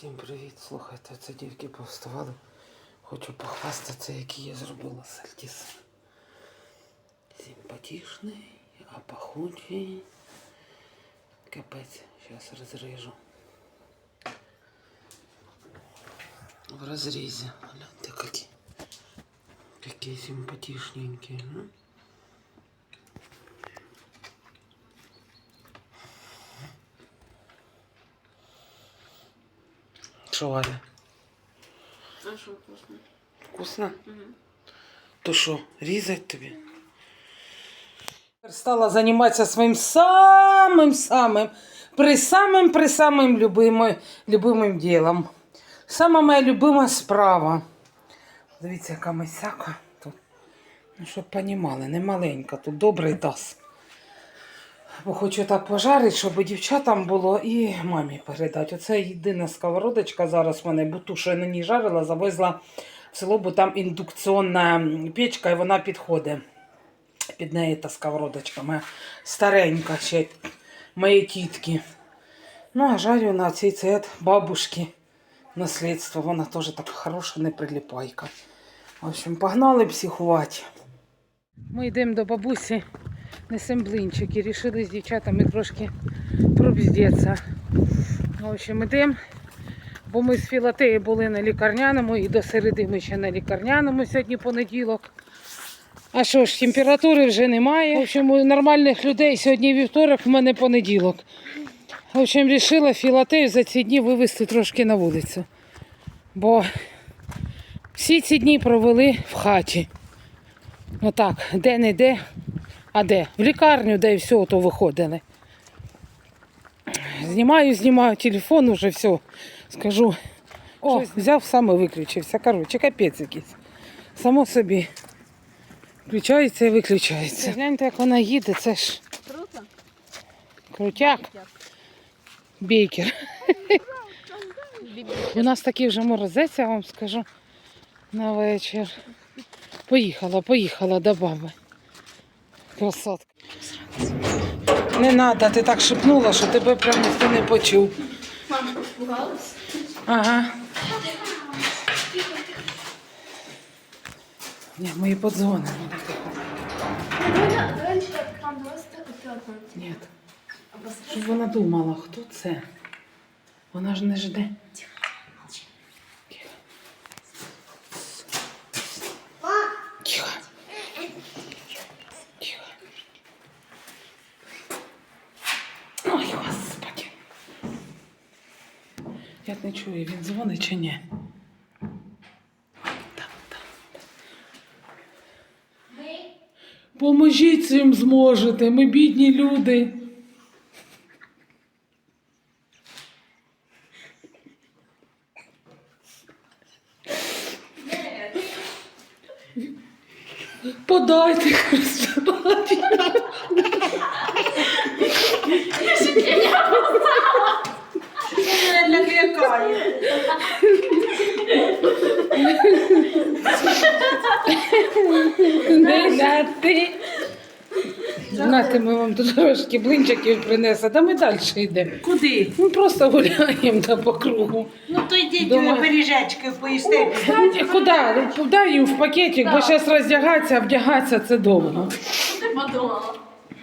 Всім привіт! Слухайте, це дівки повставали. Хочу похвастатися, який я зробила сальтіс. Симпатичний, а пахучий. Капець, зараз розріжу. В розрізі. Гляньте, які. Такі симпатичненькі. Ну. Що, Валя? А що вкусно? Вкусно? Угу. То що, різать тобі? Стала займатися своїм самим-самим, при самим при самим любимим, любимим ділом. Сама моя любима справа. Дивіться, яка мисяка тут. Ну, щоб понімали, не маленька, тут добрий таз. Бо хочу так пожарити, щоб дівчатам було і мамі передати. Оце єдина сковородочка зараз в мене, бо ту, що я на ній жарила, завезла в село, бо там індукційна печка, і вона підходить. Під неї та сковородочка моя старенька ще моєї тітки. Ну, а жарю на цей цвет бабушки наслідство. Вона теж така хороша неприліпайка. В общем, погнали психувати. Ми йдемо до бабусі, несемо блинчики. Рішили з дівчатами трошки пробіздеться. В общем, йдемо. Бо ми з Філатеї були на лікарняному і до середи ми ще на лікарняному сьогодні понеділок. А що ж, температури вже немає. В общем, у нормальних людей сьогодні вівторок, в мене понеділок. В общем, вирішила Філатею за ці дні вивезти трошки на вулицю. Бо всі ці дні провели в хаті. Ну так, де не де, а де? В лікарню, де і все, то виходили. Знімаю, знімаю телефон, уже все. Скажу. О, взяв саме виключився. Коротше, капець якийсь. Само собі. Включається і виключається. Гляньте, як вона їде, це ж Круто? крутяк. Бейкер. У нас такий вже морозець, я вам скажу, на вечір. Поїхала, поїхала до баби. Красотка. Не треба, ти так шепнула, що тебе прям ніхто не почув. Мама, пугалась? Ага. Ні, ми їй подзвонимо. Раньше там просто. Ні. Щоб вона думала, хто це. Вона ж не жде. Тихо. Тихо. Ой, господи. Я не чую, він дзвонить чи. Поможіть цим зможете, ми бідні люди. Подайте Христові. Мене накликає. Не ми вам тут трошки блинчиків принесли, та ми далі йдемо. Куди? Ми просто гуляємо та по кругу. Ну то йдіть Дома. Дома. пиріжечки поїсти. Кстати, куди? Ну, Дай їм в пакетик, бо зараз роздягатися, вдягатися це довго. Подумала.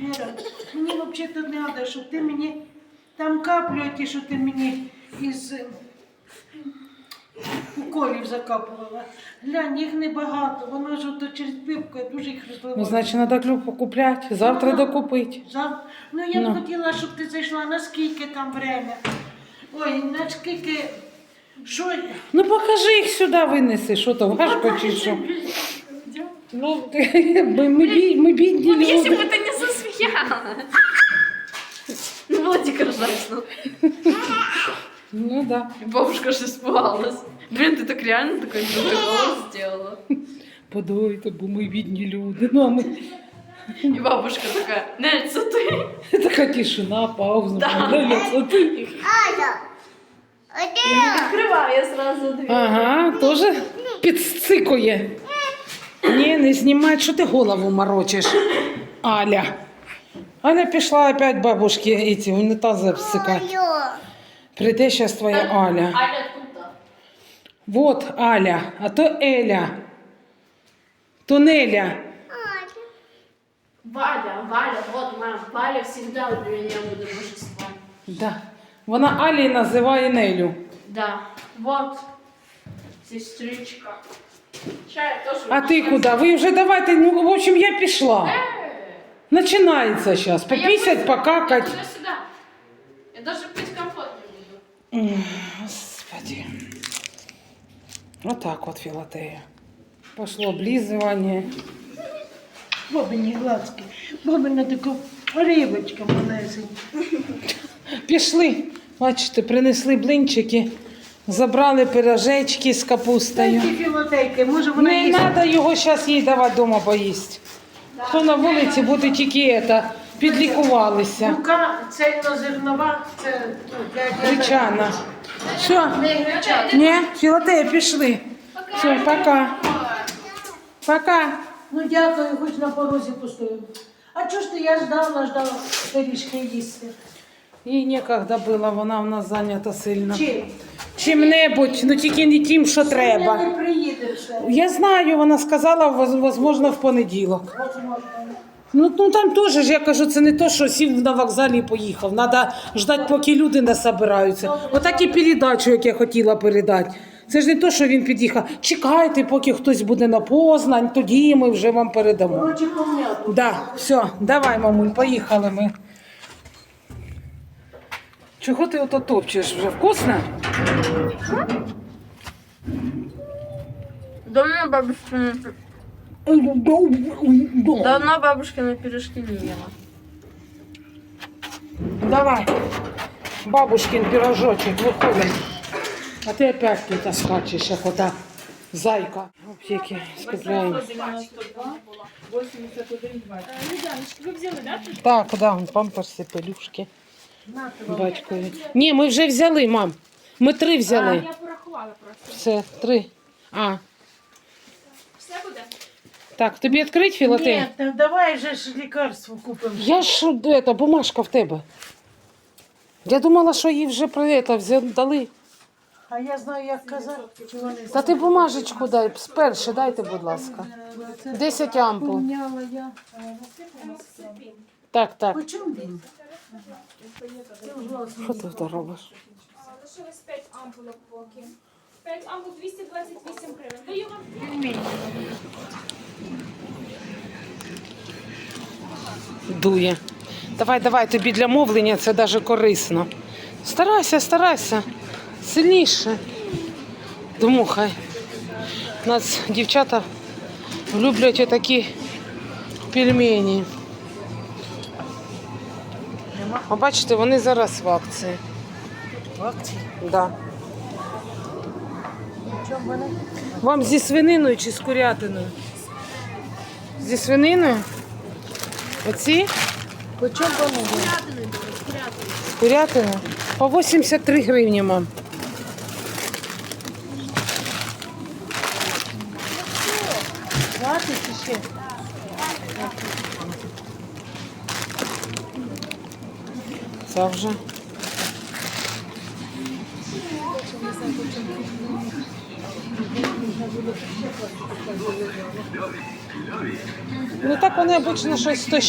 Віра, мені взагалі не треба, щоб ти мені там каплю, ті, що ти мені із е, уколів закапувала. Глянь, їх небагато, воно ж ото через пивку, я дуже їх Ну, значить, треба клюв покупляти, завтра Ну, докупити. Зав... Ну я б Ну. хотіла, щоб ти зайшла, наскільки там время. Ой, наскільки. Що? Ну покажи їх сюди, винеси, що то важко чи що. Ну, ми, ми, бі- ми бідні Вот если бы люди. ты не засмеялась. Владик ржачно. Ну да. Бабушка же испугалась. Блин, ты так реально такой добрый голос сделала. Подойте, бо ми бідні люди. Ну, а ми И бабушка такая, Нель, це ти? така тишина, пауза. Да. Неля, це ти. Не відкриває сразу двері. Ага, теж підсцикує. Ні, не знімай, що ти голову морочиш, Аля. Аля пішла опять бабушки эти унітази обсикати. Прийде зараз твоя Аля. Аля тут. Вот Аля, а то Еля. То Неля. Валя, Валя, вот мам, Валя всегда для меня будет божеством. Да. Вона Алі називає Нелю. Да, вот, сестричка. Чай тоже. А ти куди? Ви вже давайте, ну, в общем, я пішла. Начинается сейчас. Пописать, покакать. Я сюда. Я даже пить компот не буду. М, Господи. Вот так вот, Филатея. Пошло облизывание. Бобині гладкі. Бобина така рибочка малесенька. Пішли. Бачите, принесли блинчики, забрали пирожечки з капустою. Дайте філотейки, може вона Не їсть. треба його зараз їй давати вдома поїсти. Хто на вулиці буде тільки це, підлікувалися. Мука цельнозернова, це ну, для. Гречана. Все, Не ні, Філатея, пішли. Все, пока. Пока. Ну дякую, хоч на порозі пустую. А чого ж ти, я ждала, ждала пиріжки їсти. Їй ніколи було, вона в нас зайнята сильно. Чим? Чим-небудь, ну тільки не тим, що треба. не приїду. Я знаю, вона сказала, воз- возможно, в понеділок. Ну, ну там теж ж я кажу, це не то, що сів на вокзалі і поїхав. Треба ждати, поки люди не собираються. Отак і передачу, як я хотіла передати. Це ж не то, що він під'їхав. Чекайте, поки хтось буде на Познань, тоді ми вже вам передамо. Короче. Да, все, давай, мамуль, поїхали ми. Чого ти ото топчеш вже? Вкусно? Давно бабушкины... Давно бабушкины пирожки не ела. Давай. Бабушкин пирожочек виходить. А ти опять тут скачеш, як ота зайка. В аптеки скупляємо. Так, да, вон памперси, пелюшки. Батькові. Ні, ми вже взяли, мам. Ми три взяли. Я порахувала просто. Все, три. А, Все буде? так, тобі відкрить філотей? Ні, та давай же ж лікарство купимо. Я ж это, бумажка в тебе. Я думала, що їй вже про це взя- дали. А я знаю, як казати. Вони Та ти бумажечку дай, спершу дайте, будь ласка. 10 ампул. Помняла я. Так, так. По чому він? Що ти тут робиш? Лишилось 5 ампулок поки. 5 ампул 228 гривень. Даю вам Дує. Давай, давай, тобі для мовлення це навіть корисно. Старайся, старайся. Сильніше. Дмухай. У нас дівчата люблять такі пельмені. А бачите, вони зараз в акції. В акції. Да. Чому вони? Вам зі свининою чи з курятиною? Зі свининою? Оці? По чому вони? З курятиною? По 83 гривні, мам. Хватить чи ще? Це вже. Ну так вони обично щось то.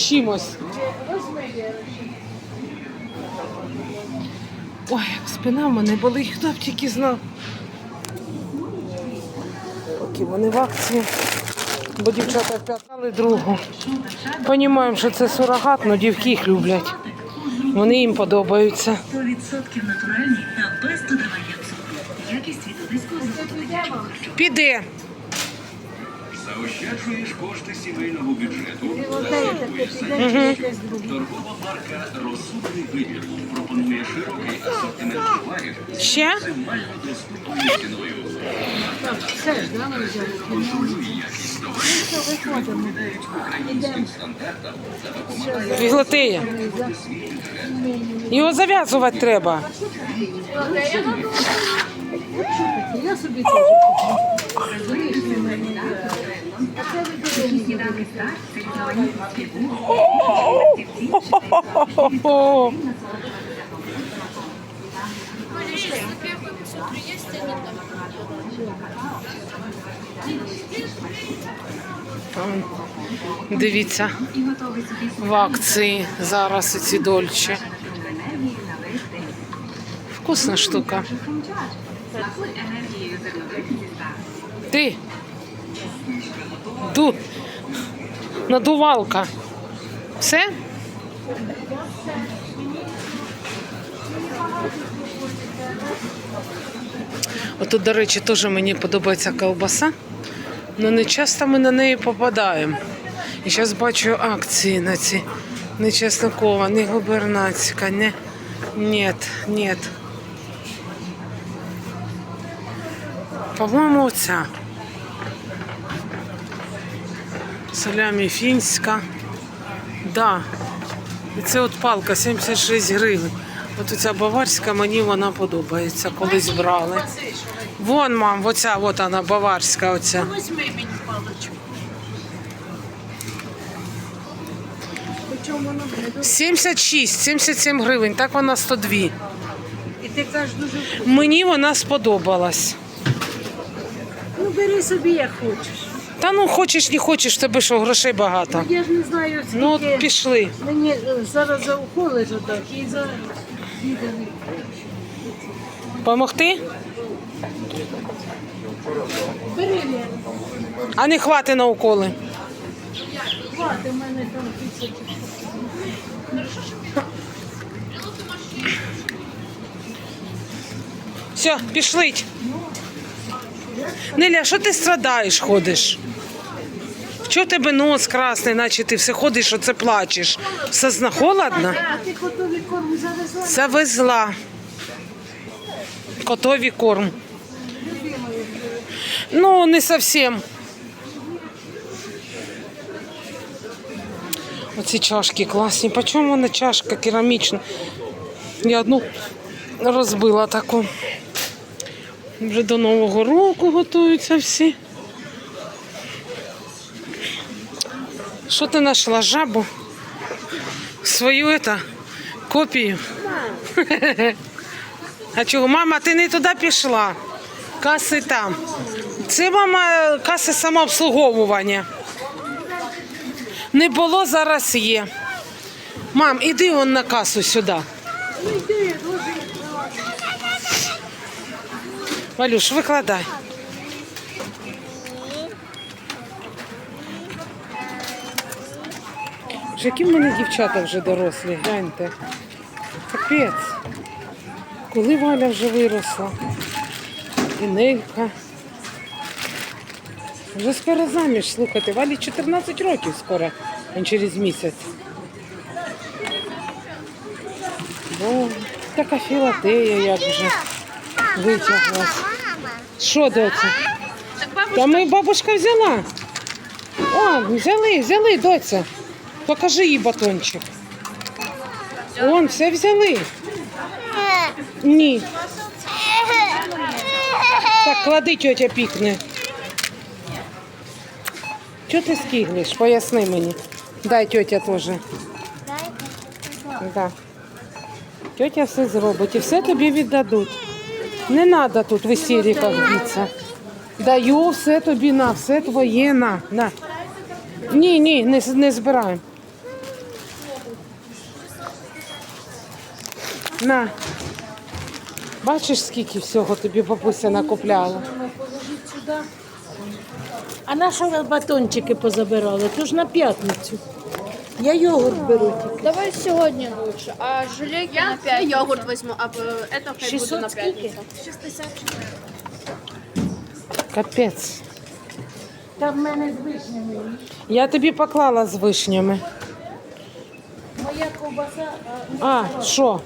Ой, як спина в мене болить, хто б тільки знав. Поки вони в акції. Бо дівчата вп'ятали другу. Понімаємо, що це сурогат, але дівки їх люблять. Вони їм подобаються. 100% натуральні та без додавання цукру. Якість від одеського заводу. Піде. Заощаджуєш кошти сімейного бюджету. Торгова марка Розсудний вибір пропонує широкий асортимент товарів Ще? максимально доступною ціною. Відповідають українським стандартам та допомагають Його зав'язувати треба. Я собі теж куплю. Хо-хо-хо. М, Дивіться, І готовий собі в акції зараз ці дольче. енергії на весь день. Вкусна штука. Смакуй енергією зернових зістав. Ти. Ду. Надувалка. Все? Отут, до речі, теж мені подобається ковбаса. Але не часто ми на неї попадаємо. І зараз бачу акції на ці. Не чеснокова, не губернацька, не. Нет, нет. По-моєму, оця. Салямі фінська. Да. І це от палка 76 гривень. От оця баварська, мені вона подобається, колись брали. Вон, мам, оця, от вона, баварська оця. Візьми мені паличку. Причому воно буде. 76, 77 гривень, так вона 102. І ти кажеш дуже. Мені вона сподобалась. Ну бери собі як хочеш. Та ну хочеш, не хочеш, тебе що, грошей багато. Я ж не знаю, скільки Ну от пішли. мені е, зараз за уколи ж отак і за. Помогти? А не хвати на уколи. Хвати, в мене там. Все, пішлить. Неля, що ти страдаєш, ходиш? Чого тебе нос красний, наче ти все ходиш, оце плачеш? Все зна холодно? Завезла. Котові корм. Ну, не зовсім. Оці чашки класні. По чому вона чашка керамічна? Я одну розбила таку. Вже до Нового року готуються всі. Що ти знайшла жабу? Свою это, копію. А чого, мама, ти не туди пішла? Каси там. Це мама каси самообслуговування. Не було, зараз є. Мам, іди он на касу сюди. Валюш, викладай. Які в мене дівчата вже дорослі, гляньте. Капець. Коли Валя вже виросла? І Нелька. Вже скоро заміж, слухайте, Валі 14 років скоро, а через місяць. Бо така філатея, як вже витяглась. Що, доця? Та ми бабушка взяла. О, взяли, взяли, доця. Покажи їй батончик. Он, все взяли. Ні. Так, клади, тьотя пікне. Чого ти скиглиш? Поясни мені. Дай тьотя теж. Да. Тьотя все зробить і все тобі віддадуть. Не треба тут в істериках битися. Даю все тобі на, все твоє на. на. Ні, ні, не, не збираємо. На. Бачиш, скільки всього тобі бабуся накупляла. А на що ви батончики позабирали? То ж на п'ятницю. Я йогурт беру тільки. Давай сьогодні лучше, а желейки я на п'ятницю. йогурт возьму, а э, это хай 600 буду на скільки? пятницу. 60. Капець. Та в мене з вишнями. Я тобі поклала з вишнями. Моя ковбаса. А, А, що?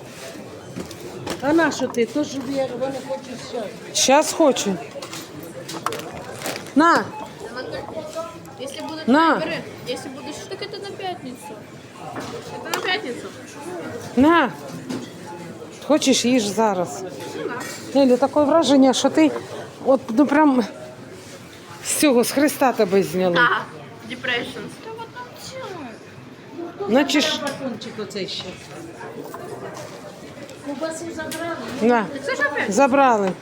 а на що ти? То ж я вони хочуть зараз. Зараз хочу. На, Если будут На. выборы, если будешь, так это на пятницу. Это на пятницу. на. Хочеш їж зараз. Нелі, таке враження, що ти от ну прям з цього з Христа тебе зняли. Ага. Depression. Наче ж Батончик оцей ще. Ковбасу забрали. на, Це ж опять. забрали.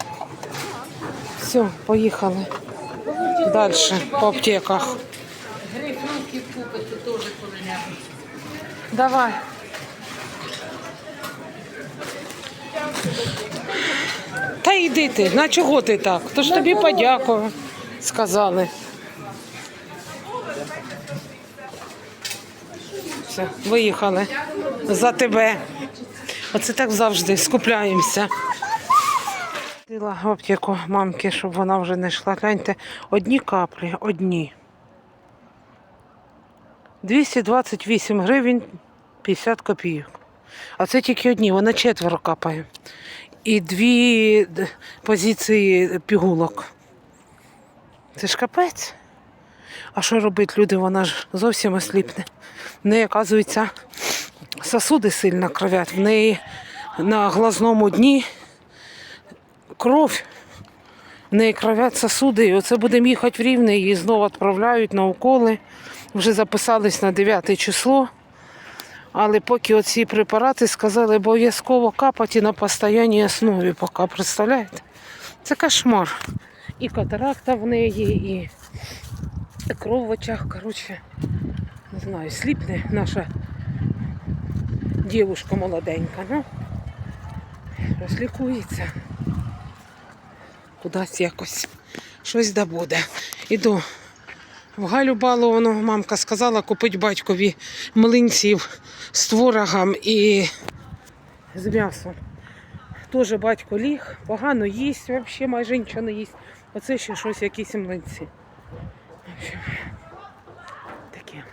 Все, поїхали. Далі по аптеках. Грейпфрутки купити теж коли-небудь. Давай. Та йди ти, на чого ти так? То ж тобі подякував, сказали. Все, виїхали за тебе. Оце так завжди скупляємося. В аптеку мамки, щоб вона вже не йшла. Гляньте, одні каплі, одні. 228 гривень 50 копійок. А це тільки одні, вона четверо капає. І дві позиції пігулок. Це ж капець. А що робить люди? Вона ж зовсім осліпне. В неї, оказується, сосуди сильно кровять. В неї на глазному дні кров. В неї кровять сосуди, і оце будемо їхати в Рівне, її знову відправляють на уколи. Вже записались на 9 число. Але поки оці препарати сказали, обов'язково капати на постійній основі, поки представляєте? Це кошмар. І катаракта в неї, і кров в очах, коротше, не знаю, сліпне наша дівушка молоденька. Ну, розлікується. Кудись якось щось да буде. Іду в Галю Баловану мамка сказала купити батькові млинців з творогом і з м'ясом. Теж батько ліг, погано їсть, взагалі майже нічого не їсть. Оце ще щось, якісь млинці. Таке.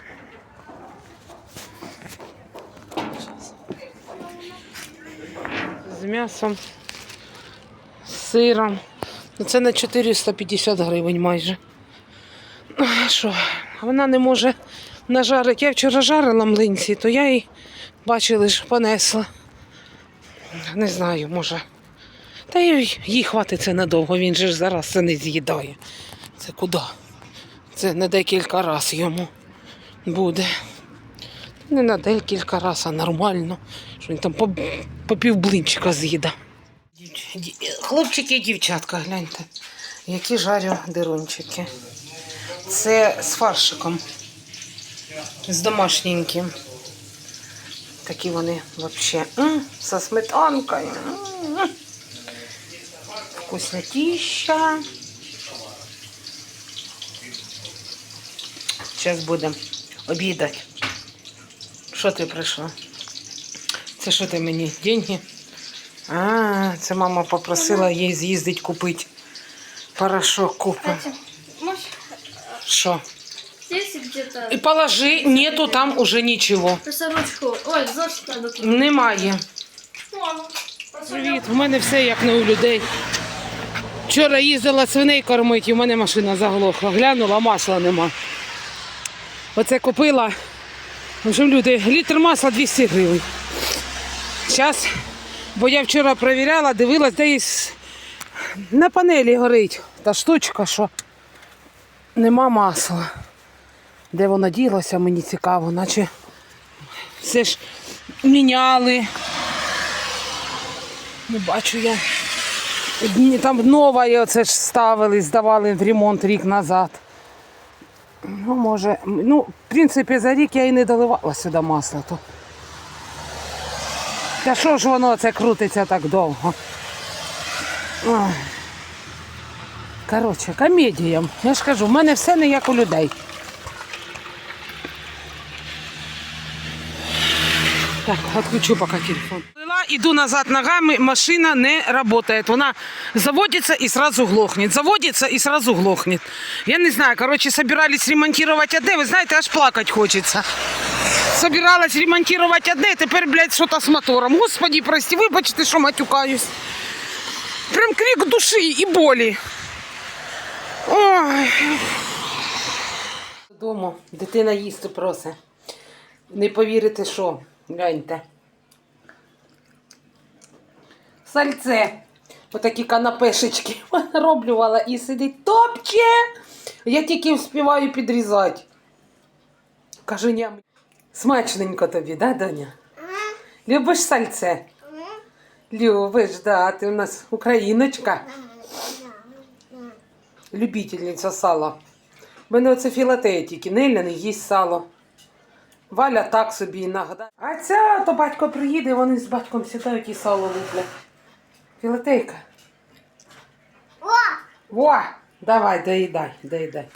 З м'ясом, з сиром. Ну, Це на 450 гривень майже. Що? Вона не може нажарити. Я вчора жарила млинці, то я їй бачили ж понесла. Не знаю, може. Та їй, їй хватить це надовго, він же ж зараз це не з'їдає. Це куди? Це не декілька разів йому буде. Не на декілька разів, а нормально. Що він там по, по півблинчика з'їда. Дів- ді- Хлопчики і дівчатка, гляньте, які жарю дирунчики. Це з фаршиком. З домашненьким. Такі вони взагалі. Со сметанкою. М. Вкуснотища. Зараз будемо обідати. Що ти прийшла? Це що ти мені? Деньги? А, це мама попросила їй з'їздити купити. Порошок. Может, Що? І положи, нету там уже нічого. Ой. Немає. Привіт, у мене все як не у людей. Вчора їздила свиней кормити, і у мене машина заглохла. Глянула, масла нема. Оце купила. В общем, люди, літр масла 200 гривень. Зараз, бо я вчора перевіряла, дивилась, десь на панелі горить та штучка, що нема масла. Де воно ділося, мені цікаво, наче все ж міняли. Не бачу я. Там нове оце ж ставили, здавали в ремонт рік назад. Ну, може, ну, в принципі, за рік я і не доливала сюди масло. То. Та що ж воно це крутиться так довго? Коротше, комедія. Я ж кажу, в мене все не як у людей. Так, отключу пока телефон. Иду назад ногами, машина не работает. Вона заводится и сразу глохнет. Заводится и сразу глохнет. Я не знаю, короче, собирались ремонтировать одне. Вы знаете, аж плакать хочется. Собиралась ремонтировать одне, тепер, блядь, что-то с мотором. Господи, прости, вибачте, що матюкаюсь. Прям крик души і болі. Ой. Додому дитина їсти просить. Не повірите, що. Гляньте. Сальце. Отакі канапешечки роблювала і сидить топче. Я тільки вспіваю підрізати. Каже, ням. Смачненько тобі, да, Доня? Любиш сальце? Любиш, да, ти у нас україночка. любительниця сала. В мене оце філатея тільки, Неля не їсть сало. Валя так собі іноді. А ця, то батько приїде, вони з батьком сідають і сало луплять. Філатейка. О! О! Давай, доїдай, доїдай.